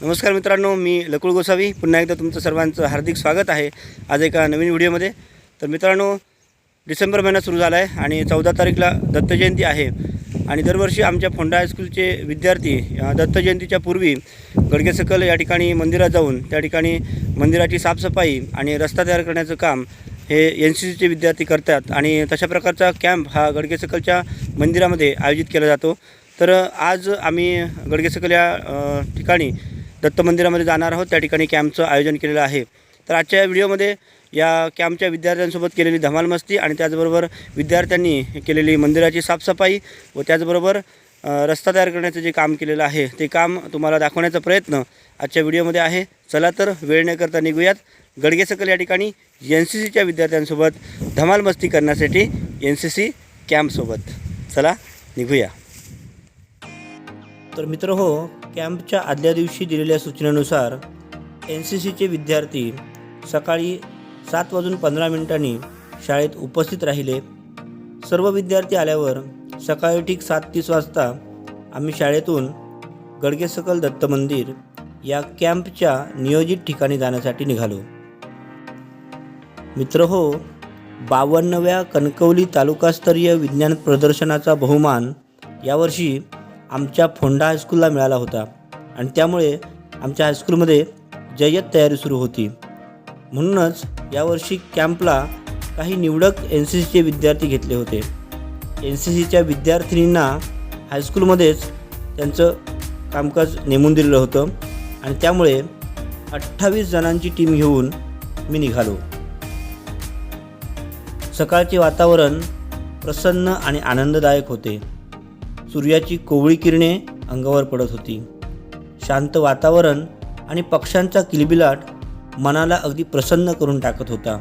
नमस्कार मित्रांनो मी लकुळ गोसावी. पुन्हा एकदा तुमचं सर्वांचं हार्दिक स्वागत आहे आज एका नवीन व्हिडिओमध्ये. तर मित्रांनो डिसेंबर महिना सुरू झाला आहे आणि चौदा तारीखला दत्तजयंती आहे. आणि दरवर्षी आमच्या फोंडा हायस्कूलचे विद्यार्थी दत्तजयंतीच्या पूर्वी गडगे पूर्वी गडगेसकल या ठिकाणी मंदिरात जाऊन त्या ठिकाणी मंदिराची साफसफाई आणि रस्ता तयार करण्याचं काम हे एन सी सीचे विद्यार्थी करतात. आणि तशा प्रकारचा कॅम्प हा गडगेसकलच्या मंदिरामध्ये आयोजित केला जातो. तर आज आम्ही गडगेसकल या ठिकाणी दत्त मंदिरामध्ये जाणार आहोत. त्या ठिकाणी कॅम्पचं आयोजन केलेलं आहे. तर आजच्या या व्हिडिओमध्ये या कॅम्पच्या विद्यार्थ्यांसोबत केलेली धमाल मस्ती आणि त्याचबरोबर विद्यार्थ्यांनी केलेली मंदिराची साफसफाई व त्याचबरोबर रस्ता तयार करण्याचं जे काम केलेलं आहे ते काम तुम्हाला दाखवण्याचा प्रयत्न आजच्या व्हिडिओमध्ये आहे. चला तर वेळ न करता निघूयात. गडगेसकल या ठिकाणी एन सी सीच्या विद्यार्थ्यांसोबत धमाल मस्ती करण्यासाठी एन सी सी कॅम्पसोबत. चला निघूया. तर मित्र हो कॅम्पच्या आदल्या दिवशी दिलेल्या सूचनेनुसार एन सी सीचे विद्यार्थी सकाळी सात वाजून पंधरा मिनिटांनी शाळेत उपस्थित राहिले. सर्व विद्यार्थी आल्यावर सकाळी ठीक सात तीस वाजता आम्ही शाळेतून गडगेसकल दत्त मंदिर या कॅम्पच्या नियोजित ठिकाणी जाण्यासाठी निघालो. मित्र हो बावन्नव्या कणकवली तालुकास्तरीय विज्ञान प्रदर्शनाचा बहुमान यावर्षी आमच्या फोंडा हायस्कूलला मिळाला होता. आणि त्यामुळे आमच्या हायस्कूलमध्ये जय्यत तयारी सुरू होती. म्हणूनच यावर्षी कॅम्पला काही निवडक एन सी सीचे विद्यार्थी घेतले होते. एन सी सीच्या विद्यार्थिनींना हायस्कूलमध्येच त्यांचं कामकाज नेमून दिलेलं होतं. आणि त्यामुळे अठ्ठावीस जणांची टीम घेऊन मी निघालो. सकाळचे वातावरण प्रसन्न आणि आनंददायक होते. सूर्याची कोवळी किरणे अंगावर पडत होती. शांत वातावरण आणि पक्ष्यांचा किलबिलाट मनाला अगदी प्रसन्न करून टाकत होता.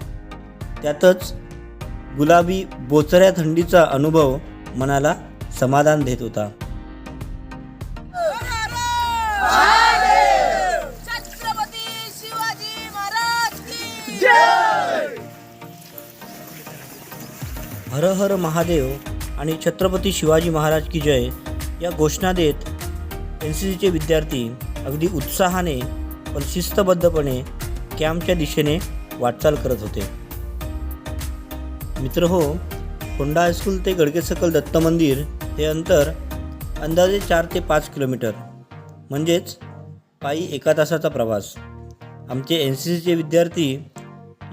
त्यातच गुलाबी बोचऱ्या थंडीचा अनुभव मनाला समाधान देत होता. हर हर महादेव आणि छत्रपती शिवाजी महाराज की जय या घोषणा देत एन सी सीचे विद्यार्थी अगदी उत्साहाने पण शिस्तबद्धपणे कॅम्पच्या दिशेने वाटचाल करत होते. मित्र हो होंडा हायस्कूल ते गडगेसकल दत्त मंदिर हे अंतर अंदाजे चार ते पाच किलोमीटर. म्हणजेच पायी एका तासाचा प्रवास. आमचे एन सी सीचे विद्यार्थी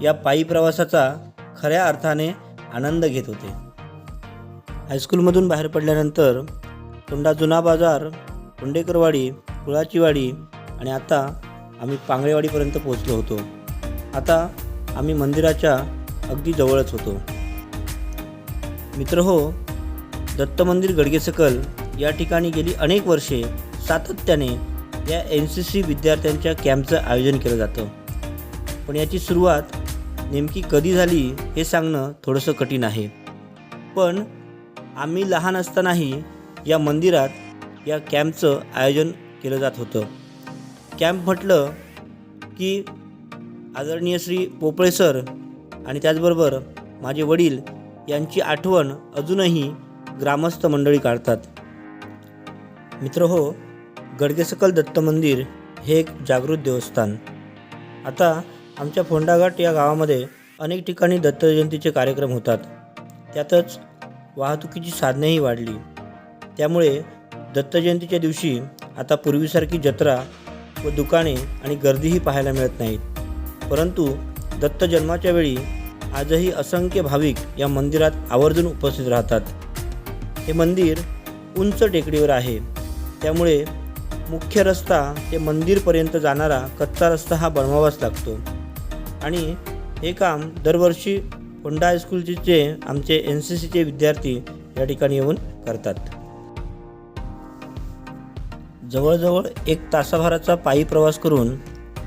या पायी प्रवासाचा खऱ्या अर्थाने आनंद घेत होते. हायस्कूलमधून बाहेर पडल्यानंतर तोंडा जुना बाजार तोंडेकरवाडी कुळाचीवाडी आणि आता आम्ही पांगळेवाडीपर्यंत पोहोचलो होतो. आता आम्ही मंदिराच्या अगदी जवळच होतो. मित्र हो दत्त मंदिर गडगेसकल या ठिकाणी गेली अनेक वर्षे सातत्याने या एन सी सी विद्यार्थ्यांच्या कॅम्पचं आयोजन केलं जातं. पण याची सुरुवात नेमकी कधी झाली हे सांगणं थोडंसं कठीण आहे. पण आम्ही लहान असतानाही या मंदिरात या कॅम्पचं आयोजन केलं जात होतं. कॅम्प म्हटलं की आदरणीय श्री पोपळे सर आणि त्याचबरोबर माझे वडील यांची आठवण अजूनही ग्रामस्थ मंडळी काढतात. मित्र हो गडगेसकल दत्त मंदिर हे एक जागृत देवस्थान. आता आमच्या फोंडाघाट या गावामध्ये अनेक ठिकाणी दत्त जयंतीचे कार्यक्रम होतात. त्यातच वाहतुकीची साधनेही वाढली. त्यामुळे दत्त जयंतीच्या दिवशी आता पूर्वीसारखी जत्रा व दुकाने आणि गर्दीही पाहायला मिळत नाहीत. परंतु दत्त जन्माच्या वेळी आजही असंख्य भाविक या मंदिरात आवर्जून उपस्थित राहतात. हे मंदिर उंच टेकडीवर आहे. त्यामुळे मुख्य रस्ता ते मंदिरपर्यंत जाणारा कच्चा रस्ता हा बनवावाच लागतो. आणि हे काम दरवर्षी होंडा हायस्कूलचे आमचे एन सी सीचे विद्यार्थी या ठिकाणी येऊन करतात. जवळजवळ एक तासाभराचा पायी प्रवास करून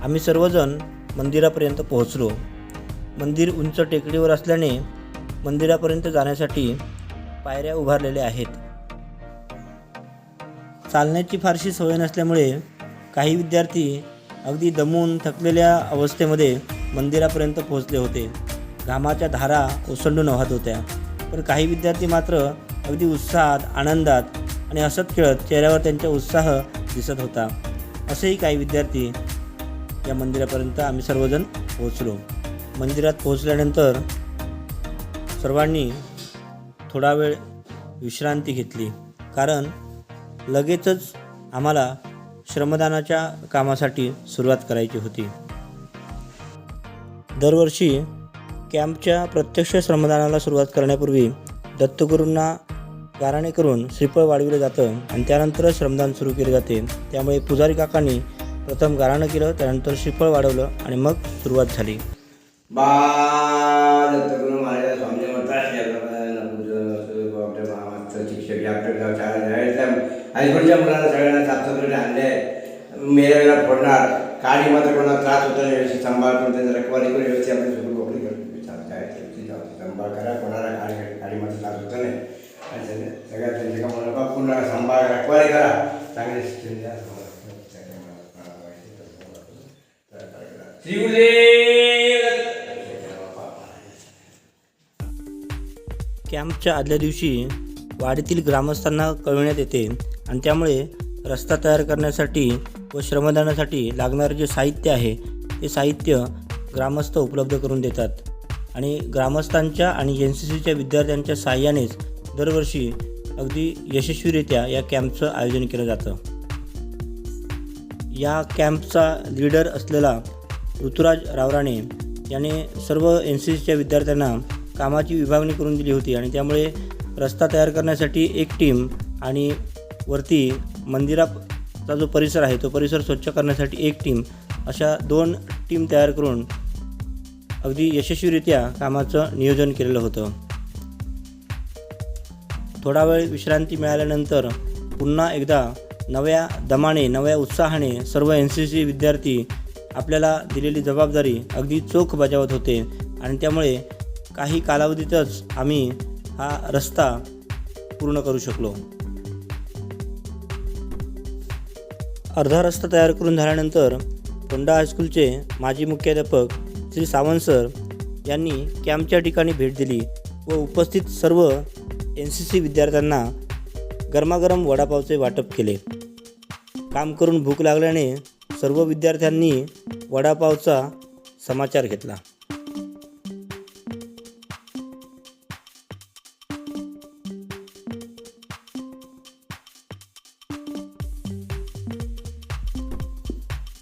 आम्ही सर्वजण मंदिरापर्यंत पोहोचलो. मंदिर उंच टेकडीवर असल्याने मंदिरापर्यंत जाण्यासाठी पायऱ्या उभारलेल्या आहेत. चालण्याची फारशी सवय नसल्यामुळे काही विद्यार्थी अगदी दमून थकलेल्या अवस्थेमध्ये मंदिरापर्यंत पोहोचले होते. घामाच्या धारा ओसंडून वाहत होत्या. पण काही विद्यार्थी मात्र अगदी उत्साहात आनंदात आणि हसत खेळत चेहऱ्यावर त्यांचा उत्साह दिसत होता. असेही काही विद्यार्थी या मंदिरापर्यंत आम्ही सर्वजण पोहोचलो. मंदिरात पोहोचल्यानंतर सर्वांनी थोडा वेळ विश्रांती घेतली. कारण लगेचच आम्हाला श्रमदानाच्या कामासाठी सुरुवात करायची होती. दरवर्षी कॅम्पच्या प्रत्यक्ष श्रमदानाला सुरुवात करण्यापूर्वी दत्तगुरूंना गाराणे करून श्रीफळ वाढविलं जातं आणि त्यानंतरच श्रमदान सुरू केले जाते. त्यामुळे पुजारी काकांनी प्रथम गाराणं केलं त्यानंतर श्रीफळ वाढवलं आणि मग सुरुवात झाली. बा दत्तगुरु महाराज स्वामी शिक्षक आपल्या गाव शाळा शाळेतल्या मुलांना सगळ्यांना साफसफाईने आणले मेल्याला फोडणार काळी मात्र कोणाला त्रास होतो व्यवस्थित सांभाळ करून त्यांचं रखवाली करून व्यवस्थित आपण सगळी मोकळी करून शाळेत व्यवस्थित जाऊ सांभाळ करा कोणाला काळी काळी मात्र त्रास होता नाही आणि सगळ्या सगळ्या त्यांचे का म्हणा पुन्हा सांभाळ रखवाली करा चांगले शिक्षण द्या कॅम्पच्या आदल्या दिवशी वाडीतील ग्रामस्थांना कळविण्यात येते आणि त्यामुळे रस्ता तयार करण्यासाठी व श्रमदानासाठी लागणारे जे साहित्य आहे ते साहित्य ग्रामस्थ उपलब्ध करून देतात. आणि ग्रामस्थांच्या आणि एन सी सीच्या विद्यार्थ्यांच्या साहाय्यानेच दरवर्षी अगदी यशस्वीरित्या या कॅम्पचं आयोजन केलं जातं. या कॅम्पचा लीडर असलेला ऋतुराज रावराणे याने सर्व एन सी सीच्या विद्यार्थ्यांना कामाची विभागणी करून दिली होती आणि त्यामुळे रस्ता तयार करण्यासाठी एक टीम आणि वरती मंदिराचा जो परिसर आहे तो परिसर स्वच्छ करण्यासाठी एक टीम अशा दोन टीम तयार करून अगदी यशस्वीरित्या कामाचं नियोजन केलेलं होतं. थोडा वेळ विश्रांती मिळाल्यानंतर पुन्हा एकदा नव्या दमाने नव्या उत्साहाने सर्व एन सी सी विद्यार्थी आपल्याला दिलेली जबाबदारी अगदी चोख बजावत होते आणि त्यामुळे काही कालावधीतच आम्ही हा रस्ता पूर्ण करू शकलो. अर्धा रस्ता तयार करून झाल्यानंतर कोंडा हायस्कूलचे माजी मुख्याध्यापक श्री सावंत सर यांनी कॅम्पच्या ठिकाणी भेट दिली व उपस्थित सर्व एन सी सी विद्यार्थ्यांना गरमागरम वडापावचे वाटप केले. काम करून भूक लागल्याने सर्व विद्यार्थ्यांनी वडापावचा समाचार घेतला.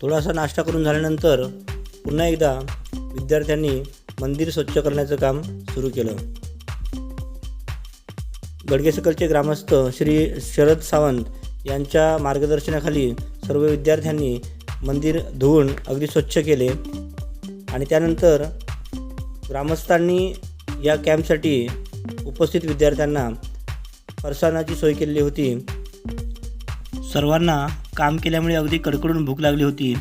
थोडासा नाश्ता करून झाल्यानंतर पुन्हा एकदा विद्यार्थ्यांनी मंदिर स्वच्छ करण्याचं काम सुरू केलं. गडगेसकलचे ग्रामस्थ श्री शरद सावंत यांच्या मार्गदर्शनाखाली सर्व विद्यार्थ्यांनी मंदिर धुवून अगदी स्वच्छ केले. आणि त्यानंतर ग्रामस्थांनी या कॅम्पसाठी उपस्थित विद्यार्थ्यांना फरसाणाची सोय केलेली होती. सर्वांना काम केल्यामुळे अगदी कडकडून भूक लागली होती.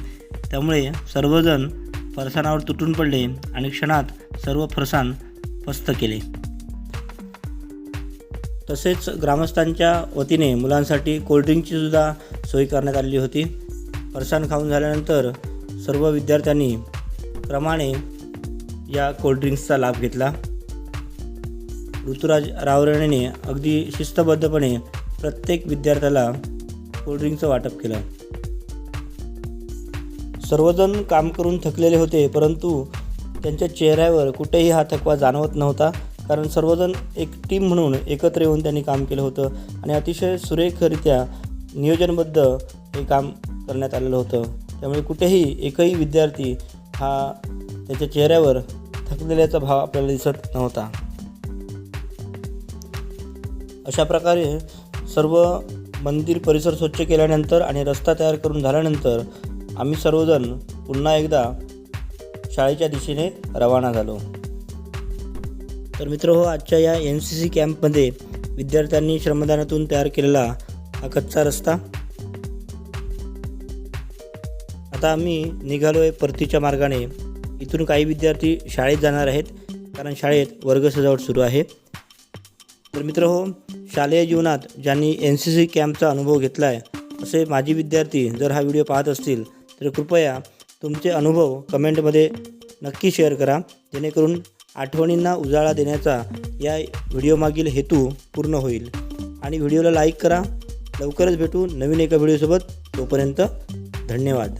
त्यामुळे सर्वजण फरसाणावर तुटून पडले आणि क्षणात सर्व फरसाण पस्त केले. तसेच ग्रामस्थांच्या वतीने मुलांसाठी कोल्ड्रिंकची सुद्धा सोय करण्यात आलेली होती. फरसाण खाऊन झाल्यानंतर सर्व विद्यार्थ्यांनी क्रमाने या कोल्ड्रिंक्सचा लाभ घेतला. ऋतुराज रावरणेने अगदी शिस्तबद्धपणे प्रत्येक विद्यार्थ्याला कोल्ड्रिंकचं वाटप केलं. सर्वजण काम करून थकलेले होते परंतु त्यांच्या चेहऱ्यावर कुठेही हा थकवा जाणवत नव्हता. कारण सर्वजण एक टीम म्हणून एकत्र येऊन त्यांनी काम केलं होतं आणि अतिशय सुरेखरित्या नियोजनबद्ध हे काम करण्यात आलेलं होतं. त्यामुळे कुठेही एकही विद्यार्थी हा त्याच्या चेहऱ्यावर थकलेल्याचा भाव आपल्याला दिसत नव्हता. अशा प्रकारे सर्व मंदिर परिसर स्वच्छ केल्यानंतर आणि रस्ता तयार करून झाल्यानंतर आम्ही सर्वजण पुन्हा एकदा शाळेच्या दिशेने रवाना झालो. तर मित्र हो आजच्या या एन सी सी कॅम्पमध्ये विद्यार्थ्यांनी श्रमदानातून तयार केलेला हा कच्चा रस्ता. आता आम्ही निघालो आहे परतीच्या मार्गाने. इथून काही विद्यार्थी शाळेत जाणार आहेत कारण शाळेत वर्ग सजावट सुरू आहे. तर मित्र हो शालेय जीवनात ज्यांनी एन सी सी कॅम्पचा अनुभव घेतला आहे असे माजी विद्यार्थी जर हा व्हिडिओ पाहत असतील तर कृपया तुमचे अनुभव कमेंटमध्ये नक्की शेअर करा जेणेकरून आठवणींना उजाळा देण्याचा या व्हिडिओमागील हेतू पूर्ण होईल. आणि व्हिडिओला लाईक करा. लवकरच भेटू नवीन एका व्हिडिओसोबत. तोपर्यंत धन्यवाद.